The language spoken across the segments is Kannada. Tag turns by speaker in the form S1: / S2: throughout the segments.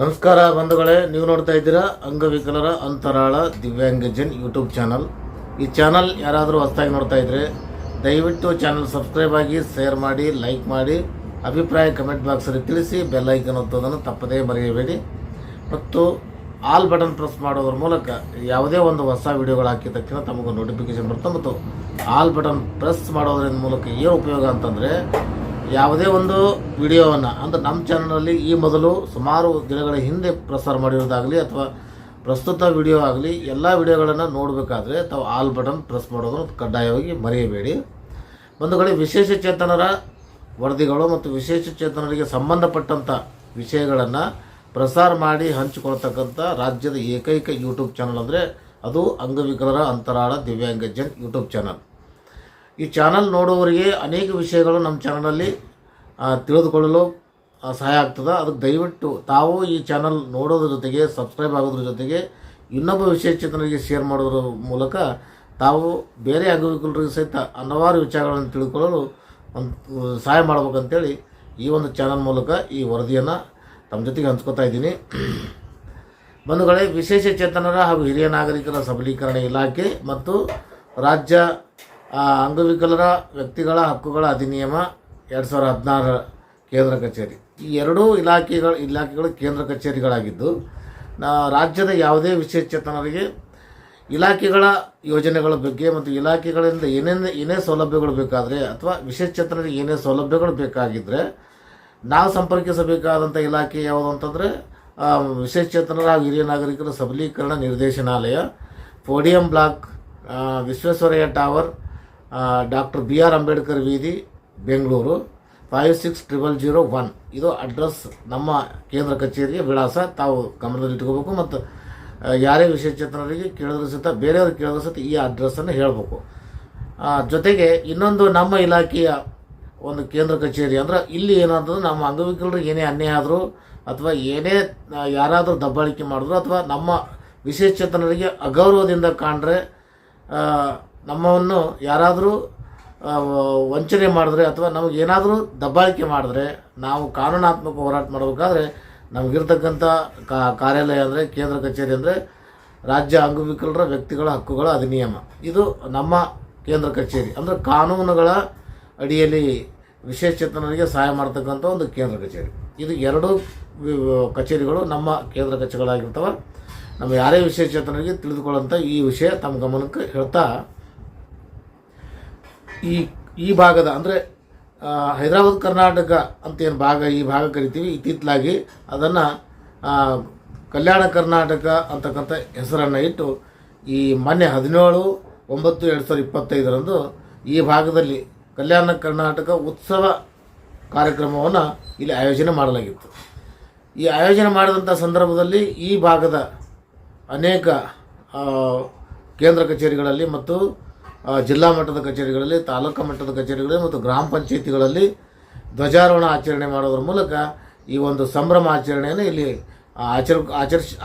S1: ನಮಸ್ಕಾರ ಬಂಧುಗಳೇ, ನೀವು ನೋಡ್ತಾ ಇದ್ದೀರಾ ಅಂಗವಿಕಲರ ಅಂತರಾಳ ದಿವ್ಯಾಂಗಜನ್ ಯೂಟ್ಯೂಬ್ ಚಾನಲ್. ಈ ಚಾನಲ್ ಯಾರಾದರೂ ಹೊಸದಾಗಿ ನೋಡ್ತಾ ಇದ್ರೆ, ದಯವಿಟ್ಟು ಚಾನಲ್ ಸಬ್ಸ್ಕ್ರೈಬ್ ಆಗಿ, ಶೇರ್ ಮಾಡಿ, ಲೈಕ್ ಮಾಡಿ, ಅಭಿಪ್ರಾಯ ಕಮೆಂಟ್ ಬಾಕ್ಸಲ್ಲಿ ತಿಳಿಸಿ, ಬೆಲ್ ಐಕನ್ ಒತ್ತೋದನ್ನು ತಪ್ಪದೇ ಮರೆಯಬೇಡಿ. ಮತ್ತು ಆಲ್ ಬಟನ್ ಪ್ರೆಸ್ ಮಾಡೋದ್ರ ಮೂಲಕ ಯಾವುದೇ ಒಂದು ಹೊಸ ವಿಡಿಯೋಗಳು ಹಾಕಿದ ತಕ್ಷಣ ತಮಗೆ ನೋಟಿಫಿಕೇಶನ್ ಬರುತ್ತೆ ಮತ್ತು ಆಲ್ ಬಟನ್ ಪ್ರೆಸ್ ಮಾಡೋದ್ರ ಮೂಲಕ ಏನು ಉಪಯೋಗ ಅಂತಂದರೆ ಯಾವುದೇ ಒಂದು ವಿಡಿಯೋವನ್ನು, ಅಂದರೆ ನಮ್ಮ ಚಾನಲಲ್ಲಿ ಈ ಮೊದಲು ಸುಮಾರು ದಿನಗಳ ಹಿಂದೆ ಪ್ರಸಾರ ಮಾಡಿರೋದಾಗಲಿ ಅಥವಾ ಪ್ರಸ್ತುತ ವಿಡಿಯೋ ಆಗಲಿ, ಎಲ್ಲ ವಿಡಿಯೋಗಳನ್ನು ನೋಡಬೇಕಾದ್ರೆ ತಾವು ಆಲ್ ಬಟನ್ ಪ್ರೆಸ್ ಮಾಡೋದನ್ನು ಕಡ್ಡಾಯವಾಗಿ ಮರೆಯಬೇಡಿ. ಬಂಧುಗಳೇ ವಿಶೇಷ ಚೇತನರ ವರದಿಗಳು ಮತ್ತು ವಿಶೇಷ ಚೇತನರಿಗೆ ಸಂಬಂಧಪಟ್ಟಂಥ ವಿಷಯಗಳನ್ನು ಪ್ರಸಾರ ಮಾಡಿ ಹಂಚಿಕೊಳ್ತಕ್ಕಂಥ ರಾಜ್ಯದ ಏಕೈಕ ಯೂಟ್ಯೂಬ್ ಚಾನಲ್ ಅಂದರೆ ಅದು ಅಂಗವಿಕಲರ ಅಂತರಾಳ ದಿವ್ಯಾಂಗಜನ್ ಯೂಟ್ಯೂಬ್ ಚಾನಲ್ ಈ ಚಾನಲ್ ನೋಡುವವರಿಗೆ ಅನೇಕ ವಿಷಯಗಳು ನಮ್ಮ ಚಾನಲಲ್ಲಿ ತಿಳಿದುಕೊಳ್ಳಲು ಸಹಾಯ ಆಗ್ತದೆ. ಅದಕ್ಕೆ ದಯವಿಟ್ಟು ತಾವು ಈ ಚಾನಲ್ ನೋಡೋದ್ರ ಜೊತೆಗೆ ಸಬ್ಸ್ಕ್ರೈಬ್ ಆಗೋದ್ರ ಜೊತೆಗೆ, ಇನ್ನೊಬ್ಬ ವಿಶೇಷಚೇತನರಿಗೆ ಶೇರ್ ಮಾಡೋದ್ರ ಮೂಲಕ ತಾವು ಬೇರೆ ಅಂಗವಿಕಲರಿಗೆ ಸಹಿತ ಹಲವಾರು ವಿಚಾರಗಳನ್ನು ತಿಳ್ಕೊಳ್ಳಲು ಒಂದು, ಸಹಾಯ ಮಾಡ್ಬೇಕಂತೇಳಿ ಈ ಒಂದು ಚಾನಲ್ ಮೂಲಕ ಈ ವರದಿಯನ್ನು ತಮ್ಮ ಜೊತೆಗೆ ಹಂಚ್ಕೋತಾ ಇದ್ದೀನಿ. ಬಂಧುಗಳೇ, ವಿಶೇಷ ಚೇತನರ ಹಾಗೂ ಹಿರಿಯ ನಾಗರಿಕರ ಸಬಲೀಕರಣ ಇಲಾಖೆ ಮತ್ತು ರಾಜ್ಯ ಅಂಗವಿಕಲರ ವ್ಯಕ್ತಿಗಳ ಹಕ್ಕುಗಳ ಅಧಿನಿಯಮ ಎರಡು ಸಾವಿರದ ಹದಿನಾರರ ಕೇಂದ್ರ ಕಚೇರಿ. ಈ ಎರಡೂ ಇಲಾಖೆಗಳ, ಇಲಾಖೆಗಳು ಕೇಂದ್ರ ಕಚೇರಿಗಳಾಗಿದ್ದು ರಾಜ್ಯದ ಯಾವುದೇ ವಿಶೇಷಚೇತನರಿಗೆ ಇಲಾಖೆಗಳ ಯೋಜನೆಗಳ ಬಗ್ಗೆ ಮತ್ತು ಇಲಾಖೆಗಳಿಂದ ಏನೇನು, ಏನೇ ಸೌಲಭ್ಯಗಳು ಬೇಕಾದರೆ ಅಥವಾ ವಿಶೇಷಚೇತನರಿಗೆ ಏನೇ ಸೌಲಭ್ಯಗಳು ಬೇಕಾಗಿದ್ದರೆ ನಾವು ಸಂಪರ್ಕಿಸಬೇಕಾದಂಥ ಇಲಾಖೆ ಯಾವುದು ಅಂತಂದರೆ ವಿಶೇಷಚೇತನರ ಹಾಗೂ ಹಿರಿಯ ನಾಗರಿಕರ ಸಬಲೀಕರಣ ನಿರ್ದೇಶನಾಲಯ, podium block Visvesvaraya tower doctor B R Ambedkar ವೀದಿ, Bengaluru five six triple zero one ಇದು ಅಡ್ರೆಸ್ ನಮ್ಮ ಕೇಂದ್ರ ಕಚೇರಿಯ ವಿಳಾಸ. ತಾವು ಗಮನದಲ್ಲಿ ಇಟ್ಕೋಬೇಕು ಮತ್ತು ಯಾರೇ ವಿಶೇಷಚೇತನರಿಗೆ ಕೇಳಿದ್ರು ಸಹಿತ ಬೇರೆಯವ್ರಿಗೆ ಕೇಳಿದ್ರು ಸಹಿತ ಈ ಅಡ್ರೆಸ್ಸನ್ನು ಹೇಳಬೇಕು. ಜೊತೆಗೆ ಇನ್ನೊಂದು ನಮ್ಮ ಇಲಾಖೆಯ ಒಂದು ಕೇಂದ್ರ ಕಚೇರಿ ಅಂದ್ರೆ, ಇಲ್ಲಿ ಏನಾದರೂ ನಮ್ಮ ಅಂಗವಿಕಲರಿಗೆ ಏನೇ ಅನ್ಯಾಯ ಆದರೂ ಅಥವಾ ಏನೇ ಯಾರಾದರೂ ದಬ್ಬಾಳಿಕೆ ಮಾಡಿದ್ರು ಅಥವಾ ನಮ್ಮ ವಿಶೇಷಚೇತನರಿಗೆ ಅಗೌರವದಿಂದ ಕಾಣ್ರೆ ನಮ್ಮವನ್ನು ಯಾರಾದರೂ ವಂಚನೆ ಮಾಡಿದ್ರೆ ಅಥವಾ ನಮಗೆ ಏನಾದರೂ ದಬ್ಬಾಳಿಕೆ ಮಾಡಿದ್ರೆ ನಾವು ಕಾನೂನಾತ್ಮಕ ಹೋರಾಟ ಮಾಡಬೇಕಾದ್ರೆ ನಮಗಿರ್ತಕ್ಕಂಥ ಕಾರ್ಯಾಲಯ ಅಂದರೆ ಕೇಂದ್ರ ಕಚೇರಿ ಅಂದರೆ ರಾಜ್ಯ ಅಂಗವಿಕಲರ ವ್ಯಕ್ತಿಗಳ ಹಕ್ಕುಗಳ ಅಧಿನಿಯಮ. ಇದು ನಮ್ಮ ಕೇಂದ್ರ ಕಚೇರಿ. ಅಂದರೆ ಕಾನೂನುಗಳ ಅಡಿಯಲ್ಲಿ ವಿಶೇಷಚೇತನರಿಗೆ ಸಹಾಯ ಮಾಡ್ತಕ್ಕಂಥ ಒಂದು ಕೇಂದ್ರ ಕಚೇರಿ. ಇದು ಎರಡು ಕಚೇರಿಗಳು ನಮ್ಮ ಕೇಂದ್ರ ಕಚೇರಿಗಳಾಗಿರ್ತವೆ. ನಮ್ಮ ಯಾರೇ ವಿಶೇಷಚೇತನರಿಗೆ ತಿಳಿದುಕೊಳ್ಳೋಂಥ ಈ ವಿಷಯ ತಮ್ಮ ಗಮನಕ್ಕೆ ಹೇಳ್ತಾ ಈ ಈ ಭಾಗದ, ಅಂದರೆ ಹೈದರಾಬಾದ್, ಕರ್ನಾಟಕ ಅಂತ ಏನು ಭಾಗ, ಈ ಭಾಗ ಕರಿತೀವಿ ಇತ್ತಿತ್ತಲಾಗಿ ಅದನ್ನು ಕಲ್ಯಾಣ ಕರ್ನಾಟಕ ಅಂತಕ್ಕಂಥ ಹೆಸರನ್ನು ಇಟ್ಟು, ಈ ಮೊನ್ನೆ ಹದಿನೇಳು, ಒಂಬತ್ತು, ಎರಡು ಸಾವಿರದ ಇಪ್ಪತ್ತೈದರಂದು ಈ ಭಾಗದಲ್ಲಿ ಕಲ್ಯಾಣ ಕರ್ನಾಟಕ ಉತ್ಸವ ಕಾರ್ಯಕ್ರಮವನ್ನು ಇಲ್ಲಿ ಆಯೋಜನೆ ಮಾಡಲಾಗಿತ್ತು. ಈ ಆಯೋಜನೆ ಮಾಡಿದಂಥ ಸಂದರ್ಭದಲ್ಲಿ ಈ ಭಾಗದ ಅನೇಕ ಕೇಂದ್ರ ಕಚೇರಿಗಳಲ್ಲಿ ಮತ್ತು ಜಿಲ್ಲಾ ಮಟ್ಟದ ಕಚೇರಿಗಳಲ್ಲಿ, ತಾಲೂಕು ಮಟ್ಟದ ಕಚೇರಿಗಳಲ್ಲಿ ಮತ್ತು ಗ್ರಾಮ ಪಂಚಾಯಿತಿಗಳಲ್ಲಿ ಧ್ವಜಾರೋಹಣ ಆಚರಣೆ ಮಾಡೋದ್ರ ಮೂಲಕ ಈ ಒಂದು ಸಂಭ್ರಮ ಆಚರಣೆಯನ್ನು ಇಲ್ಲಿ ಆಚರ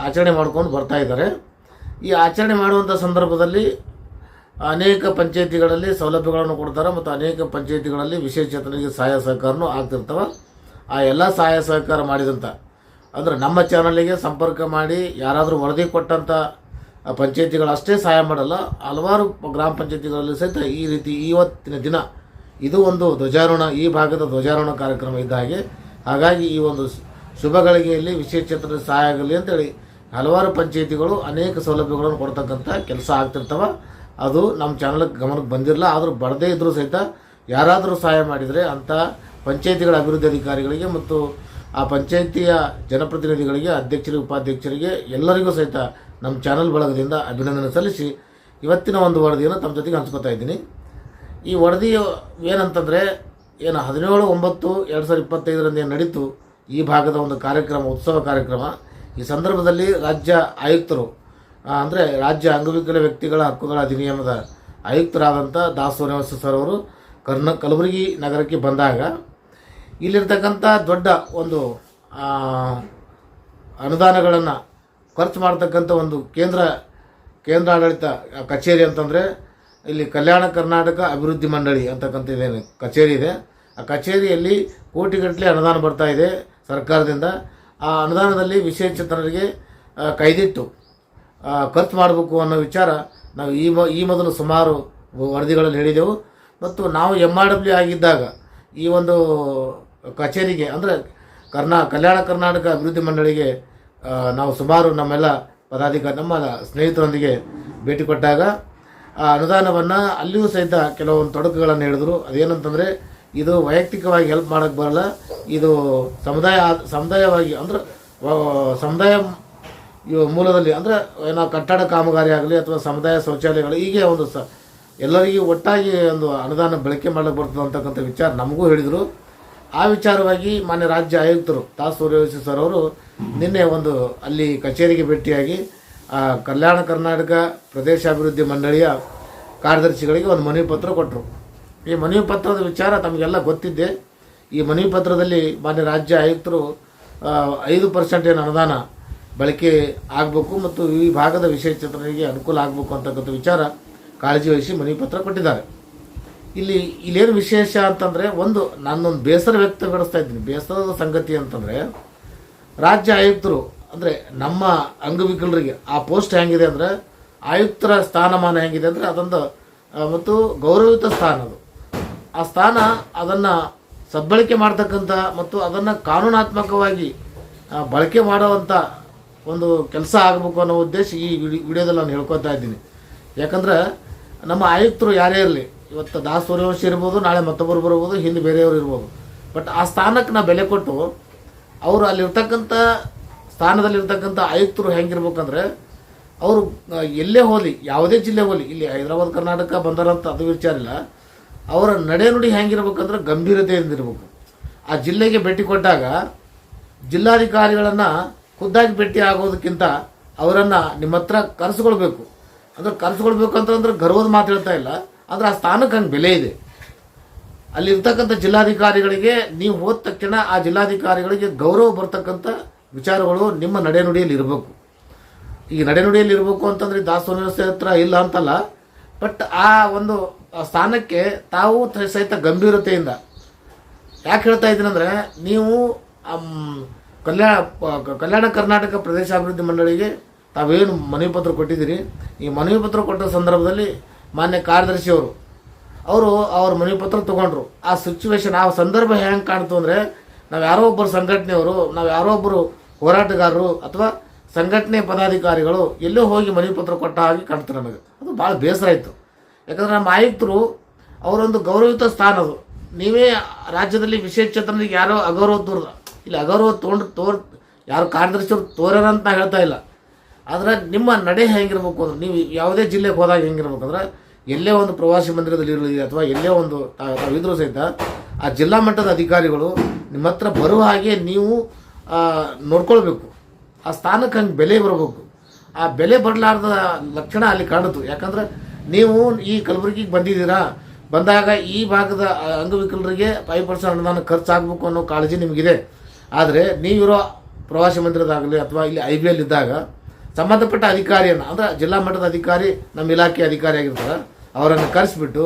S1: ಆಚರಣೆ ಮಾಡ್ಕೊಂಡು ಬರ್ತಾ ಇದ್ದಾರೆ. ಈ ಆಚರಣೆ ಮಾಡುವಂಥ ಸಂದರ್ಭದಲ್ಲಿ ಅನೇಕ ಪಂಚಾಯಿತಿಗಳಲ್ಲಿ ಸೌಲಭ್ಯಗಳನ್ನು ಕೊಡ್ತಾರೆ ಮತ್ತು ಅನೇಕ ಪಂಚಾಯಿತಿಗಳಲ್ಲಿ ವಿಶೇಷತನಿಗೆ ಸಹಾಯ ಸಹಕಾರನೂ ಆಗ್ತಿರ್ತವೆ. ಆ ಎಲ್ಲ ಸಹಾಯ ಸಹಕಾರ ಮಾಡಿದಂಥ ಅಂದರೆ ನಮ್ಮ ಚಾನಲಿಗೆ ಸಂಪರ್ಕ ಮಾಡಿ, ಯಾರಾದರೂ ವರದಿ ಕೊಟ್ಟಂಥ ಪಂಚಾಯಿತಿಗಳು ಅಷ್ಟೇ ಸಹಾಯ ಮಾಡಲ್ಲ, ಹಲವಾರು ಗ್ರಾಮ ಪಂಚಾಯಿತಿಗಳಲ್ಲಿ ಸಹಿತ ಈ ರೀತಿ ಇವತ್ತಿನ ದಿನ ಇದು ಒಂದು ಧ್ವಜಾರೋಹಣ, ಈ ಭಾಗದ ಧ್ವಜಾರೋಹಣ ಕಾರ್ಯಕ್ರಮ ಇದ್ದ ಹಾಗೆ. ಹಾಗಾಗಿ ಈ ಒಂದು ಶುಭ ಗಳಿಗೆಯಲ್ಲಿ ವಿಶೇಷಚೇತನರಿಗೆ ಸಹಾಯ ಆಗಲಿ ಅಂತೇಳಿ ಹಲವಾರು ಪಂಚಾಯಿತಿಗಳು ಅನೇಕ ಸೌಲಭ್ಯಗಳನ್ನು ಕೊಡ್ತಕ್ಕಂಥ ಕೆಲಸ ಆಗ್ತಿರ್ತವೆ. ಅದು ನಮ್ಮ ಚಾನಲ್ಗೆ ಗಮನಕ್ಕೆ ಬಂದಿರಲ್ಲ, ಆದರೂ ಬರದೇ ಇದ್ದರೂ ಸಹಿತ ಯಾರಾದರೂ ಸಹಾಯ ಮಾಡಿದರೆ ಅಂಥ ಪಂಚಾಯಿತಿಗಳ ಅಭಿವೃದ್ಧಿ ಅಧಿಕಾರಿಗಳಿಗೆ ಮತ್ತು ಆ ಪಂಚಾಯಿತಿಯ ಜನಪ್ರತಿನಿಧಿಗಳಿಗೆ, ಅಧ್ಯಕ್ಷರಿಗೆ, ಉಪಾಧ್ಯಕ್ಷರಿಗೆ ಎಲ್ಲರಿಗೂ ಸಹಿತ ನಮ್ಮ ಚಾನಲ್ ಬಳಗದಿಂದ ಅಭಿನಂದನೆ ಸಲ್ಲಿಸಿ ಇವತ್ತಿನ ಒಂದು ವರದಿಯನ್ನು ತಮ್ಮ ಜೊತೆಗೆ ಹಂಚ್ಕೊತಾ ಇದ್ದೀನಿ. ಈ ವರದಿ ಏನಂತಂದರೆ, ಏನು ಹದಿನೇಳು ಒಂಬತ್ತು ಎರಡು ಸಾವಿರದ ಇಪ್ಪತ್ತೈದರಂದು ಏನು ನಡೀತು ಈ ಭಾಗದ ಒಂದು ಕಾರ್ಯಕ್ರಮ, ಉತ್ಸವ ಕಾರ್ಯಕ್ರಮ. ಈ ಸಂದರ್ಭದಲ್ಲಿ ರಾಜ್ಯ ಆಯುಕ್ತರು ಅಂದರೆ ರಾಜ್ಯ ಅಂಗವಿಕಲ ವ್ಯಕ್ತಿಗಳ ಹಕ್ಕುಗಳ ಅಧಿನಿಯಮದ ಆಯುಕ್ತರಾದಂಥ ದಾಸ್ ಶ್ರೀನಿವಾಸ ಸರ್ ಅವರು ಕರ್ನ, ಕಲಬುರಗಿ ನಗರಕ್ಕೆ ಬಂದಾಗ ಇಲ್ಲಿರ್ತಕ್ಕಂಥ ದೊಡ್ಡ ಒಂದು ಅನುದಾನಗಳನ್ನು ಖರ್ಚು ಮಾಡ್ತಕ್ಕಂಥ ಒಂದು ಕೇಂದ್ರ ಕೇಂದ್ರ ಆಡಳಿತ ಕಚೇರಿ ಅಂತಂದರೆ ಇಲ್ಲಿ ಕಲ್ಯಾಣ ಕರ್ನಾಟಕ ಅಭಿವೃದ್ಧಿ ಮಂಡಳಿ ಅಂತಕ್ಕಂಥ ಇದೇನು ಕಚೇರಿ ಇದೆ. ಆ ಕಚೇರಿಯಲ್ಲಿ ಕೋಟಿಗಟ್ಟಲೆ ಅನುದಾನ ಬರ್ತಾ ಇದೆ ಸರ್ಕಾರದಿಂದ. ಆ ಅನುದಾನದಲ್ಲಿ ವಿಶೇಷಚೇತನರಿಗೆ ಆ, ಕೈದಿಟ್ಟು ಖರ್ಚು ಮಾಡಬೇಕು ಅನ್ನೋ ವಿಚಾರ ನಾವು ಈ ಮ ಈ ಮೊದಲು ಸುಮಾರು ವರದಿಗಳಲ್ಲಿ ಹೇಳಿದೆವು. ಮತ್ತು ನಾವು ಎಂ ಆರ್ ಡಬ್ಲ್ಯೂ ಆಗಿದ್ದಾಗ ಈ ಒಂದು ಕಚೇರಿಗೆ ಅಂದರೆ ಕರ್ನಾ ಕಲ್ಯಾಣ ಕರ್ನಾಟಕ ಅಭಿವೃದ್ಧಿ ಮಂಡಳಿಗೆ ನಾವು ಸುಮಾರು ನಮ್ಮೆಲ್ಲ ಪದಾಧಿಕಾರಿ ನಮ್ಮ ಸ್ನೇಹಿತರೊಂದಿಗೆ ಭೇಟಿ ಕೊಟ್ಟಾಗ, ಆ, ಅನುದಾನವನ್ನು ಅಲ್ಲಿಯೂ ಸಹಿತ ಕೆಲವೊಂದು ತೊಡಕುಗಳನ್ನು ಹೇಳಿದ್ರು. ಅದೇನಂತಂದರೆ, ಇದು ವೈಯಕ್ತಿಕವಾಗಿ ಹೆಲ್ಪ್ ಮಾಡೋಕ್ಕೆ ಬರಲ್ಲ. ಇದು ಸಮುದಾಯ, ಸಮುದಾಯವಾಗಿ ಅಂದ್ರೆ ಸಮುದಾಯ ಮೂಲದಲ್ಲಿ ಅಂದರೆ, ಏನೋ ಕಟ್ಟಡ ಕಾಮಗಾರಿ ಆಗಲಿ ಅಥವಾ ಸಮುದಾಯ ಶೌಚಾಲಯಗಳು, ಹೀಗೆ ಒಂದು ಸ, ಎಲ್ಲರಿಗೂ ಒಟ್ಟಾಗಿ ಒಂದು ಅನುದಾನ ಬಳಕೆ ಮಾಡಕ್ಕೆ ಬರ್ತದೆ ಅಂತಕ್ಕಂಥ ವಿಚಾರ ನಮಗೂ ಹೇಳಿದರು. ಆ ವಿಚಾರವಾಗಿ ಮಾನ್ಯ ರಾಜ್ಯ ಆಯುಕ್ತರು ತಾ ಸೂರ್ಯವಂಶಿ ಸರ್ ಅವರು ನಿನ್ನೆ ಒಂದು ಅಲ್ಲಿ ಕಚೇರಿಗೆ ಭೇಟಿಯಾಗಿ ಕಲ್ಯಾಣ ಕರ್ನಾಟಕ ಪ್ರದೇಶಾಭಿವೃದ್ಧಿ ಮಂಡಳಿಯ ಕಾರ್ಯದರ್ಶಿಗಳಿಗೆ ಒಂದು ಮನವಿ ಪತ್ರ ಕೊಟ್ಟರು ಈ ಮನವಿ ಪತ್ರದ ವಿಚಾರ ತಮಗೆಲ್ಲ ಗೊತ್ತಿದ್ದೆ. ಈ ಮನವಿ ಪತ್ರದಲ್ಲಿ ಮಾನ್ಯ ರಾಜ್ಯ ಆಯುಕ್ತರು ಐದು ಪರ್ಸೆಂಟ್ ಏನು ಅನುದಾನ ಬಳಕೆ ಆಗಬೇಕು ಮತ್ತು ಈ ಭಾಗದ ವಿಶೇಷ ವಿಶೇಷಚೇತನರಿಗೆ ಅನುಕೂಲ ಆಗಬೇಕು ಅಂತಕ್ಕಂಥ ವಿಚಾರ ಕಾಳಜಿ ವಹಿಸಿ ಮನವಿ ಪತ್ರ ಕೊಟ್ಟಿದ್ದಾರೆ. ಇಲ್ಲಿ ಇಲ್ಲೇನು ವಿಶೇಷ ಅಂತಂದರೆ ಒಂದು ನಾನೊಂದು ಬೇಸರ ವ್ಯಕ್ತಪಡಿಸ್ತಾ ಇದ್ದೀನಿ. ಬೇಸರದ ಸಂಗತಿ ಅಂತಂದರೆ ರಾಜ್ಯ ಆಯುಕ್ತರು, ಅಂದರೆ ನಮ್ಮ ಅಂಗವಿಕಲರಿಗೆ ಆ ಪೋಸ್ಟ್ ಹೆಂಗಿದೆ ಅಂದರೆ, ಆಯುಕ್ತರ ಸ್ಥಾನಮಾನ ಹೆಂಗಿದೆ ಅಂದರೆ ಅದೊಂದು ಮತ್ತು ಗೌರವಯುತ ಸ್ಥಾನ ಅದು. ಆ ಸ್ಥಾನ ಅದನ್ನು ಸದ್ಬಳಕೆ ಮಾಡ್ತಕ್ಕಂಥ ಮತ್ತು ಅದನ್ನು ಕಾನೂನಾತ್ಮಕವಾಗಿ ಬಳಕೆ ಮಾಡುವಂಥ ಒಂದು ಕೆಲಸ ಆಗಬೇಕು ಅನ್ನೋ ಉದ್ದೇಶ ಈ ವಿಡಿ- ವಿಡಿಯೋದಲ್ಲಿ ನಾನು ಹೇಳ್ಕೊತಾ ಇದ್ದೀನಿ. ಯಾಕಂದ್ರೆ ನಮ್ಮ ಆಯುಕ್ತರು ಯಾರೇ ಇರಲಿ ಇವತ್ತು ದಾಸ್ ಸೂರ್ಯವಂಶಿ ಇರ್ಬೋದು, ನಾಳೆ ಮತ್ತೊಬ್ಬರು ಬರ್ಬೋದು, ಹಿಂದೆ ಬೇರೆಯವರು ಇರ್ಬೋದು. ಬಟ್ ಆ ಸ್ಥಾನಕ್ಕೆ ನಾ ಬೆಲೆ ಕೊಟ್ಟು, ಅವರು ಅಲ್ಲಿರ್ತಕ್ಕಂಥ ಸ್ಥಾನದಲ್ಲಿರ್ತಕ್ಕಂಥ ಆಯುಕ್ತರು ಹೆಂಗಿರ್ಬೇಕಂದ್ರೆ, ಅವರು ಎಲ್ಲೇ ಹೋಗಲಿ ಯಾವುದೇ ಜಿಲ್ಲೆ ಹೋಗಲಿ ಇಲ್ಲಿ ಹೈದರಾಬಾದ್, ಕರ್ನಾಟಕ ಬಂದಾರಂತ ಅದು ವಿಚಾರ ಇಲ್ಲ. ಅವರ ನಡೆನುಡಿ ಹೆಂಗಿರ್ಬೇಕಂದ್ರೆ ಗಂಭೀರತೆಯಿಂದ ಇರಬೇಕು. ಆ ಜಿಲ್ಲೆಗೆ ಭೇಟಿ ಕೊಟ್ಟಾಗ ಜಿಲ್ಲಾಧಿಕಾರಿಗಳನ್ನು ಖುದ್ದಾಗಿ ಭೇಟಿ ಆಗೋದಕ್ಕಿಂತ ಅವರನ್ನು ನಿಮ್ಮ ಹತ್ರ ಕರೆಸ್ಕೊಳ್ಬೇಕು. ಅಂದ್ರೆ ಕರೆಸ್ಕೊಳ್ಬೇಕು ಅಂತಂದ್ರೆ ಗರ್ವದ ಮಾತು ಹೇಳ್ತಾ ಇಲ್ಲ. ಅಂದ್ರೆ ಆ ಸ್ಥಾನಕ್ಕೆ ಹಂಗೆ ಬೆಲೆ ಇದೆ. ಅಲ್ಲಿರ್ತಕ್ಕಂಥ ಜಿಲ್ಲಾಧಿಕಾರಿಗಳಿಗೆ ನೀವು ಹೋದ ತಕ್ಷಣ ಆ ಜಿಲ್ಲಾಧಿಕಾರಿಗಳಿಗೆ ಗೌರವ ಬರ್ತಕ್ಕಂಥ ವಿಚಾರಗಳು ನಿಮ್ಮ ನಡೆನುಡಿಯಲ್ಲಿ ಇರಬೇಕು. ಈ ನಡೆನುಡಿಯಲ್ಲಿ ಇರಬೇಕು ಅಂತಂದ್ರೆ ದಾಸೋಹ ವ್ಯವಸ್ಥೆ ಹತ್ರ ಇಲ್ಲ ಅಂತಲ್ಲ ಬಟ್ ಆ ಒಂದು ಸ್ಥಾನಕ್ಕೆ ತಾವು ಸಹಿತ ಗಂಭೀರತೆಯಿಂದ ಯಾಕೆ ಹೇಳ್ತಾ ಇದ್ದೀನಂದ್ರೆ ನೀವು ಕಲ್ಯಾಣ ಕಲ್ಯಾಣ ಕರ್ನಾಟಕ ಪ್ರದೇಶಾಭಿವೃದ್ಧಿ ಮಂಡಳಿಗೆ ತಾವೇನು ಮನವಿ ಪತ್ರ ಕೊಟ್ಟಿದ್ದೀರಿ? ಈ ಮನವಿ ಪತ್ರ ಕೊಟ್ಟ ಸಂದರ್ಭದಲ್ಲಿ ಮಾನ್ಯ ಕಾರ್ಯದರ್ಶಿಯವರು. ಅವರು ಅವ್ರ ಮನವಿ ಪತ್ರ ತೊಗೊಂಡ್ರು. ಆ ಸಿಚುವೇಶನ್ ಆ ಸಂದರ್ಭ ಹೆಂಗೆ ಕಾಣ್ತು ಅಂದರೆ, ನಾವು ಯಾರೋ ಒಬ್ಬರು ಸಂಘಟನೆಯವರು, ನಾವು ಯಾರೋ ಒಬ್ಬರು ಹೋರಾಟಗಾರರು ಅಥವಾ ಸಂಘಟನೆ ಪದಾಧಿಕಾರಿಗಳು ಎಲ್ಲೋ ಹೋಗಿ ಮನವಿ ಪತ್ರ ಕೊಟ್ಟ ಹಾಗೆ ಕಾಣ್ತಾರೆ ನನಗೆ ಅದು ಭಾಳ ಬೇಸರ ಆಯಿತು. ಯಾಕಂದ್ರೆ ನಮ್ಮ ಆಯುಕ್ತರು, ಅವರೊಂದು ಗೌರವಯುತ ಸ್ಥಾನ ಅದು. ನೀವೇ ರಾಜ್ಯದಲ್ಲಿ ವಿಶೇಷ ಚೇತನಿಗೆ ಯಾರೋ ಅಗೌರವ ತೋರ್ದ ಇಲ್ಲಿ, ಅಗೌರವ ತೊಗೊಂಡು ತೋರ್ ಯಾರು ಕಾರ್ಯದರ್ಶಿಯವರು ತೋರ್ಯಾರ ಅಂತ ನಾ ಹೇಳ್ತಾ ಇಲ್ಲ. ಆದ್ರೆ ನಿಮ್ಮ ನಡೆ ಹೆಂಗಿರ್ಬೇಕು ಅಂದ್ರೆ ನೀವು ಯಾವುದೇ ಜಿಲ್ಲೆಗೆ ಹೋದಾಗ ಹೆಂಗಿರ್ಬೇಕು ಅಂದ್ರೆ ಎಲ್ಲೇ ಒಂದು ಪ್ರವಾಸಿ ಮಂದಿರದಲ್ಲಿ ಇರಲಿ ಅಥವಾ ಎಲ್ಲೇ ಒಂದು ತಾ- ತಾವಿದ್ರೂ ಸಹಿತ ಆ ಜಿಲ್ಲಾ ಮಟ್ಟದ ಅಧಿಕಾರಿಗಳು ನಿಮ್ಮ ಹತ್ರ ಬರುವ ಹಾಗೆ ನೀವು ನೋಡ್ಕೊಳ್ಬೇಕು. ಆ ಸ್ಥಾನಕ್ಕೆ ಹಂಗೆ ಬೆಲೆ ಬರಬೇಕು. ಆ ಬೆಲೆ ಬರಲಾರ್ದ ಲಕ್ಷಣ ಅಲ್ಲಿ ಕಾಣಿತು ಯಾಕಂದ್ರೆ ನೀವು ಈ ಕಲಬುರಗಿಗೆ ಬಂದಿದ್ದೀರಾ, ಬಂದಾಗ ಈ ಭಾಗದ ಅಂಗವಿಕಲರಿಗೆ ಫೈವ್ ಪರ್ಸೆಂಟ್ ಅನುದಾನ ಖರ್ಚಾಗಬೇಕು ಅನ್ನೋ ಕಾಳಜಿ ನಿಮಗಿದೆ. ಆದರೆ ನೀವಿರೋ ಪ್ರವಾಸಿ ಮಂದಿರದಾಗಲಿ ಅಥವಾ ಇಲ್ಲಿ ಐ ಬಿ ಎಲ್ ಇದ್ದಾಗ ಸಂಬಂಧಪಟ್ಟ ಅಧಿಕಾರಿಯನ್ನು, ಅಂದ್ರೆ ಜಿಲ್ಲಾ ಮಟ್ಟದ ಅಧಿಕಾರಿ, ನಮ್ಮ ಇಲಾಖೆ ಅಧಿಕಾರಿ ಆಗಿರ್ತಾರೆ, ಅವರನ್ನು ಕರೆಸಿಬಿಟ್ಟು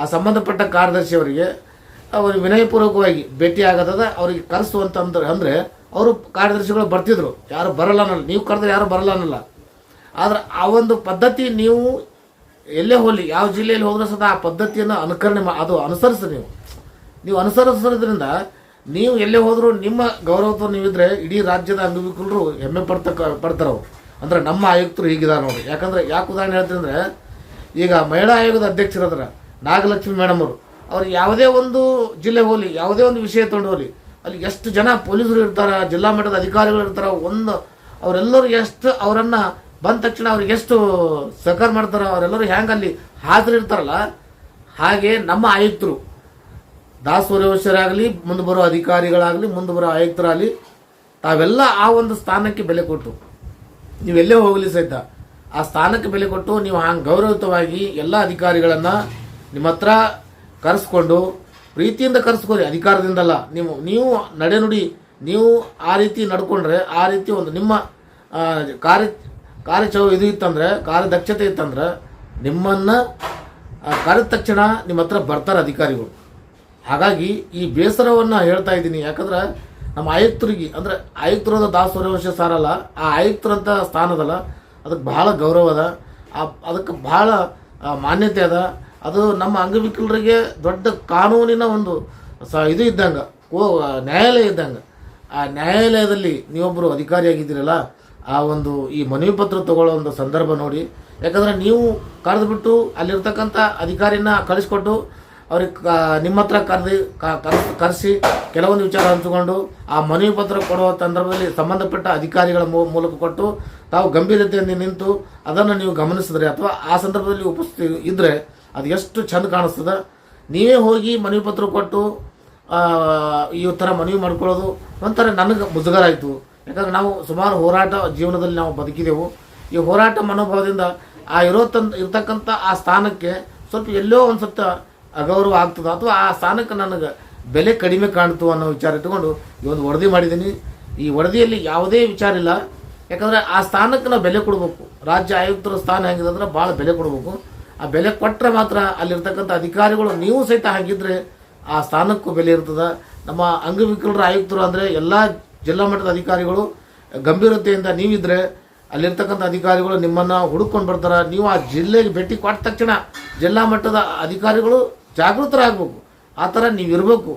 S1: ಆ ಸಂಬಂಧಪಟ್ಟ ಕಾರ್ಯದರ್ಶಿಯವರಿಗೆ ಅವರು ವಿನಯಪೂರ್ವಕವಾಗಿ ಭೇಟಿ ಆಗದ ಅವರಿಗೆ ಅಂದ್ರೆ ಅಂದರೆ ಅವರು ಕಾರ್ಯದರ್ಶಿಗಳು ಬರ್ತಿದ್ರು. ಯಾರು ಬರಲ್ಲ ಅನ್ನಲ್ಲ. ನೀವು ಕರೆದ್ರೆ ಯಾರು ಬರಲ್ಲ ಅನ್ನಲ್ಲ. ಆದ್ರೆ ಆ ಒಂದು ಪದ್ಧತಿ ನೀವು ಎಲ್ಲೇ ಹೋಗಲಿ, ಯಾವ ಜಿಲ್ಲೆಯಲ್ಲಿ ಹೋದ್ರೆ ಸದಾ ಆ ಪದ್ಧತಿಯನ್ನು ಅನುಕರಣೆ ಮಾ ಅದು ಅನುಸರಿಸಿ ನೀವು. ನೀವು ಅನುಸರಿಸೋದ್ರಿಂದ ನೀವು ಎಲ್ಲೇ ಹೋದರೂ ನಿಮ್ಮ ಗೌರವತ್ವ ನೀವಿದ್ರೆ ಇಡೀ ರಾಜ್ಯದ ಅಂಗವಿಕಲರು ಹೆಮ್ಮೆ ಪಡ್ತಕ್ಕ ಪಡ್ತಾರೆ ಅವ್ರು ಅಂದ್ರೆ ನಮ್ಮ ಆಯುಕ್ತರು ಹೀಗಿದ್ದಾರೆ ನೋಡಿ. ಯಾಕಂದ್ರೆ ಯಾಕೆ ಉದಾಹರಣೆ ಹೇಳ್ತೀನಿ ಅಂದರೆ, ಈಗ ಮಹಿಳಾ ಆಯೋಗದ ಅಧ್ಯಕ್ಷರಾದ್ರ ನಾಗಲಕ್ಷ್ಮಿ ಮೇಡಮ್ ಅವರು. ಅವ್ರು ಯಾವುದೇ ಒಂದು ಜಿಲ್ಲೆ ಹೋಗಲಿ, ಯಾವುದೇ ಒಂದು ವಿಷಯ ತೊಗೊಂಡು ಹೋಗಲಿ, ಅಲ್ಲಿ ಎಷ್ಟು ಜನ ಪೊಲೀಸರು ಇರ್ತಾರೆ, ಜಿಲ್ಲಾ ಮಟ್ಟದ ಅಧಿಕಾರಿಗಳು ಇರ್ತಾರೆ, ಒಂದು ಅವರೆಲ್ಲರೂ ಎಷ್ಟು ಅವರನ್ನು ಬಂದ ತಕ್ಷಣ ಅವ್ರಿಗೆ ಎಷ್ಟು ಸಹಕಾರ ಮಾಡ್ತಾರೆ ಅವರೆಲ್ಲರೂ ಹ್ಯಾಂಗೆ ಅಲ್ಲಿ ಹಾಜರಿರ್ತಾರಲ್ಲ ಹಾಗೆ ನಮ್ಮ ಆಯುಕ್ತರು. ದಾಸ್ ಸೂರ್ಯವಂಶರಾಗಲಿ ಮುಂದೆ ಬರೋ ಅಧಿಕಾರಿಗಳಾಗಲಿ, ಮುಂದೆ ಬರೋ ಆಯುಕ್ತರಾಗಲಿ, ತಾವೆಲ್ಲ ಆ ಒಂದು ಸ್ಥಾನಕ್ಕೆ ಬೆಲೆ ಕೊಟ್ಟು ನೀವೆಲ್ಲೇ ಹೋಗಲಿ ಸಹಿತ, ಆ ಸ್ಥಾನಕ್ಕೆ ಬೆಲೆ ಕೊಟ್ಟು ನೀವು ಹಾಂಗೆ ಗೌರವಯುತವಾಗಿ ಎಲ್ಲ ಅಧಿಕಾರಿಗಳನ್ನು ನಿಮ್ಮ ಹತ್ರ ಕರೆಸ್ಕೊಂಡು, ಪ್ರೀತಿಯಿಂದ ಕರೆಸ್ಕೊರಿ, ಅಧಿಕಾರದಿಂದಲ್ಲ. ನೀವು ನೀವು ನಡೆನುಡಿ ನೀವು ಆ ರೀತಿ ನಡ್ಕೊಂಡ್ರೆ, ಆ ರೀತಿ ಒಂದು ನಿಮ್ಮ ಕಾರ್ಯ ಕಾರ್ಯಚೌ ಇದು ಇತ್ತಂದ್ರೆ, ಕಾರ್ಯದಕ್ಷತೆ ಇತ್ತಂದ್ರೆ, ನಿಮ್ಮನ್ನು ಕರೆದ ತಕ್ಷಣ ನಿಮ್ಮ ಹತ್ರ ಬರ್ತಾರೆ ಅಧಿಕಾರಿಗಳು. ಹಾಗಾಗಿ ಈ ಬೇಸರವನ್ನು ಹೇಳ್ತಾ ಇದ್ದೀನಿ. ಯಾಕಂದ್ರೆ ನಮ್ಮ ಆಯುಕ್ತರಿಗೆ ಅಂದರೆ ಆಯುಕ್ತರಾದ ದಾಸ್ ಸೂರ್ಯವಂಶ ಸಾರಲ್ಲ ಆ ಆಯುಕ್ತರಂಥ ಸ್ಥಾನದಲ್ಲ ಅದಕ್ಕೆ ಬಹಳ ಗೌರವ ಅದ. ಆ ಅದಕ್ಕೆ ಆ, ಮಾನ್ಯತೆ ಅದ. ಅದು ನಮ್ಮ ಅಂಗವಿಕಲರಿಗೆ ದೊಡ್ಡ ಕಾನೂನಿನ ಒಂದು ಸ ಇದು ಇದ್ದಂಗೆ ಓ ನ್ಯಾಯಾಲಯ ಇದ್ದಂಗೆ. ಆ ನ್ಯಾಯಾಲಯದಲ್ಲಿ ನೀವೊಬ್ಬರು ಅಧಿಕಾರಿಯಾಗಿದ್ದೀರಲ್ಲ ಆ ಒಂದು ಈ ಮನವಿ ಪತ್ರ ತಗೊಳ್ಳೋ ಒಂದು ಸಂದರ್ಭ ನೋಡಿ. ಯಾಕಂದರೆ ನೀವು ಕರೆದುಬಿಟ್ಟು ಅಲ್ಲಿರ್ತಕ್ಕಂಥ ಅಧಿಕಾರಿನ ಕಳಿಸ್ಕೊಟ್ಟು ಅವ್ರಿಗೆ ನಿಮ್ಮ ಹತ್ರ ಕರೆದು ಕರೆಸಿ ಕೆಲವೊಂದು ವಿಚಾರ ಹಂಚಿಕೊಂಡು ಆ ಮನವಿ ಪತ್ರ ಕೊಡುವ ಸಂದರ್ಭದಲ್ಲಿ ಸಂಬಂಧಪಟ್ಟ ಅಧಿಕಾರಿಗಳ ಮೂಲಕ ಕೊಟ್ಟು ತಾವು ಗಂಭೀರತೆಯಿಂದ ನಿಂತು ಅದನ್ನು ನೀವು ಗಮನಿಸಿದ್ರೆ ಅಥವಾ ಆ ಸಂದರ್ಭದಲ್ಲಿ ಉಪಸ್ಥಿತಿ ಇದ್ದರೆ ಅದು ಎಷ್ಟು ಚೆಂದ ಕಾಣಿಸ್ತದೆ. ನೀವೇ ಹೋಗಿ ಮನವಿ ಪತ್ರ ಕೊಟ್ಟು ಈ ಥರ ಮನವಿ ಮಾಡ್ಕೊಳ್ಳೋದು ಒಂಥರ ನನಗೆ ಮುಜುಗರ ಆಯಿತು ಯಾಕಂದ್ರೆ ನಾವು ಸುಮಾರು ಹೋರಾಟ ಜೀವನದಲ್ಲಿ ನಾವು ಬದುಕಿದೆವು. ಈ ಹೋರಾಟ ಮನೋಭಾವದಿಂದ ಆ ಇರೋ ತಂದು ಇರ್ತಕ್ಕಂಥ ಆ ಸ್ಥಾನಕ್ಕೆ ಸ್ವಲ್ಪ ಎಲ್ಲೋ ಒಂದು ಸತ್ತ ಅಗೌರವ ಆಗ್ತದೆ ಅಥವಾ ಆ ಸ್ಥಾನಕ್ಕೆ ನನಗೆ ಬೆಲೆ ಕಡಿಮೆ ಕಾಣ್ತು ಅನ್ನೋ ವಿಚಾರ ಇಟ್ಕೊಂಡು ಈ ಒಂದು ವರದಿ ಮಾಡಿದ್ದೀನಿ. ಈ ವರದಿಯಲ್ಲಿ ಯಾವುದೇ ವಿಚಾರ ಇಲ್ಲ. ಯಾಕಂದರೆ ಆ ಸ್ಥಾನಕ್ಕೆ ನಾವು ಬೆಲೆ ಕೊಡಬೇಕು. ರಾಜ್ಯ ಆಯುಕ್ತರ ಸ್ಥಾನ ಹೆಂಗಿದೆ ಅಂದ್ರೆ ಭಾಳ ಬೆಲೆ ಕೊಡಬೇಕು. ಆ ಬೆಲೆ ಕೊಟ್ಟರೆ ಮಾತ್ರ ಅಲ್ಲಿರ್ತಕ್ಕಂಥ ಅಧಿಕಾರಿಗಳು ನೀವು ಸಹಿತ ಹಾಗಿದ್ದರೆ ಆ ಸ್ಥಾನಕ್ಕೂ ಬೆಲೆ ಇರ್ತದೆ. ನಮ್ಮ ಅಂಗವಿಕಲರ ಆಯುಕ್ತರು ಅಂದರೆ ಎಲ್ಲ ಜಿಲ್ಲಾ ಮಟ್ಟದ ಅಧಿಕಾರಿಗಳು ಗಂಭೀರತೆಯಿಂದ ನೀವಿದ್ರೆ ಅಲ್ಲಿರ್ತಕ್ಕಂಥ ಅಧಿಕಾರಿಗಳು ನಿಮ್ಮನ್ನು ಹುಡುಕೊಂಡು ಬರ್ತಾರೆ. ನೀವು ಆ ಜಿಲ್ಲೆಗೆ ಭೇಟಿ ಕೊಟ್ಟ ತಕ್ಷಣ ಜಿಲ್ಲಾ ಮಟ್ಟದ ಅಧಿಕಾರಿಗಳು ಜಾಗೃತರಾಗಬೇಕು. ಆ ಥರ ನೀವು ಇರಬೇಕು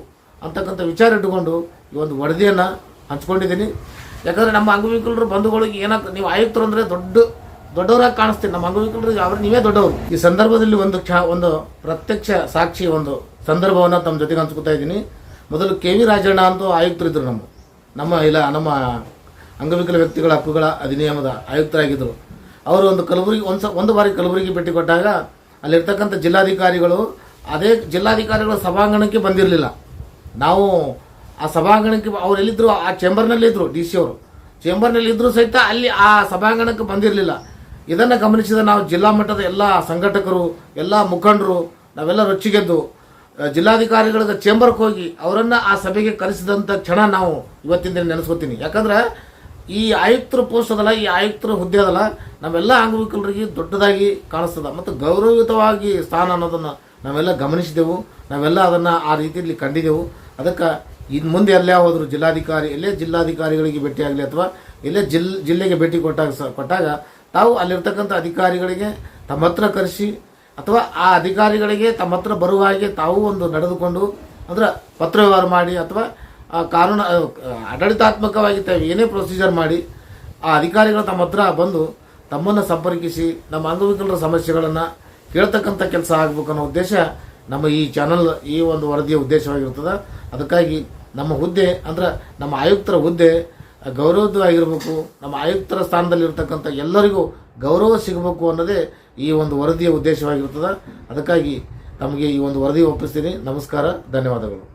S1: ಅಂತಕ್ಕಂಥ ವಿಚಾರ ಇಟ್ಟುಕೊಂಡು ಈ ಒಂದು ವರದಿಯನ್ನು ಹಂಚ್ಕೊಂಡಿದ್ದೀನಿ. ಯಾಕಂದರೆ ನಮ್ಮ ಅಂಗವಿಕಲರು, ಬಂಧುಗಳಿಗೆ ಏನಾಗ ನೀವು ಆಯುಕ್ತರು ಅಂದರೆ ದೊಡ್ಡ ದೊಡ್ಡವರಾಗಿ ಕಾಣಿಸ್ತೀನಿ. ನಮ್ಮ ಅಂಗವಿಕಲರಿಗೆ ಅವ್ರು ನೀವೇ ದೊಡ್ಡವರು. ಈ ಸಂದರ್ಭದಲ್ಲಿ ಒಂದು ಕ್ಷ, ಒಂದು ಪ್ರತ್ಯಕ್ಷ ಸಾಕ್ಷಿ ಒಂದು ಸಂದರ್ಭವನ್ನು ತಮ್ಮ ಜೊತೆಗೆ ಹಂಚ್ಕೊತಾ ಇದ್ದೀನಿ. ಮೊದಲು ಕೆ ವಿ ರಾಜಣ್ಣ ಅಂತ ಆಯುಕ್ತರಿದ್ದರು ನಮ್ಮ ನಮ್ಮ ಇಲ್ಲ ನಮ್ಮ ಅಂಗವಿಕಲ ವ್ಯಕ್ತಿಗಳ ಹಕ್ಕುಗಳ ಅಧಿನಿಯಮದ ಆಯುಕ್ತರಾಗಿದ್ದರು ಅವರು ಒಂದು ಕಲಬುರಗಿ ಒಂದು ಸ ಒಂದು ಬಾರಿ ಕಲಬುರಗಿ ಭೇಟಿ ಕೊಟ್ಟಾಗ ಅಲ್ಲಿರ್ತಕ್ಕಂಥ ಜಿಲ್ಲಾಧಿಕಾರಿಗಳು ಅದೇ ಜಿಲ್ಲಾಧಿಕಾರಿಗಳ ಸಭಾಂಗಣಕ್ಕೆ ಬಂದಿರಲಿಲ್ಲ. ನಾವು ಆ ಸಭಾಂಗಣಕ್ಕೆ ಅವ್ರು ಎಲ್ಲಿದ್ದರು ಆ ಚೇಂಬರ್ನಲ್ಲಿದ್ದರು ಡಿ ಸಿ ಅವರು. ಚೇಂಬರ್ನಲ್ಲಿದ್ದರೂ ಸಹಿತ ಅಲ್ಲಿ ಆ ಸಭಾಂಗಣಕ್ಕೆ ಬಂದಿರಲಿಲ್ಲ. ಇದನ್ನು ಗಮನಿಸಿದ ನಾವು ಜಿಲ್ಲಾ ಮಟ್ಟದ ಎಲ್ಲ ಸಂಘಟಕರು, ಎಲ್ಲ ಮುಖಂಡರು, ನಾವೆಲ್ಲ ರೊಚ್ಚಿಗೆದ್ದು ಜಿಲ್ಲಾಧಿಕಾರಿಗಳ ಜಿಲ್ಲಾಧಿಕಾರಿಗಳಿಗೆ ಚೇಂಬರ್ಗೆ ಹೋಗಿ ಅವರನ್ನು ಆ ಸಭೆಗೆ ಕರೆಸಿದಂಥ ಕ್ಷಣ ನಾವು ಇವತ್ತಿನ ದಿನ ನೆನೆಸ್ಕೊತೀನಿ. ಯಾಕಂದ್ರೆ ಈ ಆಯುಕ್ತರ ಪೋಸ್ಟ್ ಅದಲ್ಲ, ಈ ಆಯುಕ್ತರ ಹುದ್ದೆ ಅದಲ್ಲ, ನಾವೆಲ್ಲ ಅಂಗವಿಕಲರಿಗೆ ದೊಡ್ಡದಾಗಿ ಕಾಣಿಸ್ತದ. ಮತ್ತು ಗೌರವಯುತವಾಗಿ ಸ್ಥಾನ ಅನ್ನೋದನ್ನು ನಾವೆಲ್ಲ ಗಮನಿಸಿದೆವು, ನಾವೆಲ್ಲ ಅದನ್ನು ಆ ರೀತಿಯಲ್ಲಿ ಕಂಡಿದ್ದೆವು ಅದಕ್ಕೆ ಇನ್ನು ಮುಂದೆ ಎಲ್ಲೇ ಹೋದರೂ ಜಿಲ್ಲಾಧಿಕಾರಿ, ಎಲ್ಲೇ ಜಿಲ್ಲಾಧಿಕಾರಿಗಳಿಗೆ ಭೇಟಿಯಾಗಲಿ ಅಥವಾ ಎಲ್ಲೇ ಜಿಲ್, ಜಿಲ್ಲೆಗೆ ಭೇಟಿ ಕೊಟ್ಟಾಗ ಸ, ಕೊಟ್ಟಾಗ ತಾವು ಅಲ್ಲಿರ್ತಕ್ಕಂಥ ಅಧಿಕಾರಿಗಳಿಗೆ ತಮ್ಮ ಹತ್ರ ಕರೆಸಿ ಅಥವಾ ಆ ಅಧಿಕಾರಿಗಳಿಗೆ ತಮ್ಮ ಹತ್ರ ಬರುವ ಹಾಗೆ ತಾವು ಒಂದು ನಡೆದುಕೊಂಡು ಅಂದ್ರೆ ಪತ್ರ ವ್ಯವಹಾರ ಮಾಡಿ ಅಥವಾ ಆ ಕಾನೂನು ಆಡಳಿತಾತ್ಮಕವಾಗಿ ತಾವು ಏನೇ ಪ್ರೊಸೀಜರ್ ಮಾಡಿ ಆ ಅಧಿಕಾರಿಗಳು ತಮ್ಮ ಹತ್ರ ಬಂದು ತಮ್ಮನ್ನು ಸಂಪರ್ಕಿಸಿ, ನಮ್ಮ ಅಂಗವಿಕಲರ ಸಮಸ್ಯೆಗಳನ್ನು ಕೇಳ್ತಕ್ಕಂಥ ಕೆಲಸ ಆಗಬೇಕು ಅನ್ನೋ ಉದ್ದೇಶ ನಮ್ಮ ಈ ಚಾನಲ್ ಈ ಒಂದು ವರದಿಯ ಉದ್ದೇಶವಾಗಿರ್ತದೆ. ಅದಕ್ಕಾಗಿ ನಮ್ಮ ಹುದ್ದೆ, ಅಂದ್ರೆ ನಮ್ಮ ಆಯುಕ್ತರ ಹುದ್ದೆ ಗೌರವವಾಗಿರಬೇಕು ನಮ್ಮ ಆಯುಕ್ತರ ಸ್ಥಾನದಲ್ಲಿರ್ತಕ್ಕಂಥ ಎಲ್ಲರಿಗೂ ಗೌರವ ಸಿಗಬೇಕು ಅನ್ನೋದೇ ಈ ಒಂದು ವರದಿಯ ಉದ್ದೇಶವಾಗಿರ್ತದೆ. ಅದಕ್ಕಾಗಿ ತಮಗೆ ಈ ಒಂದು ವರದಿ ಒಪ್ಪಿಸ್ತೀನಿ. ನಮಸ್ಕಾರ, ಧನ್ಯವಾದಗಳು.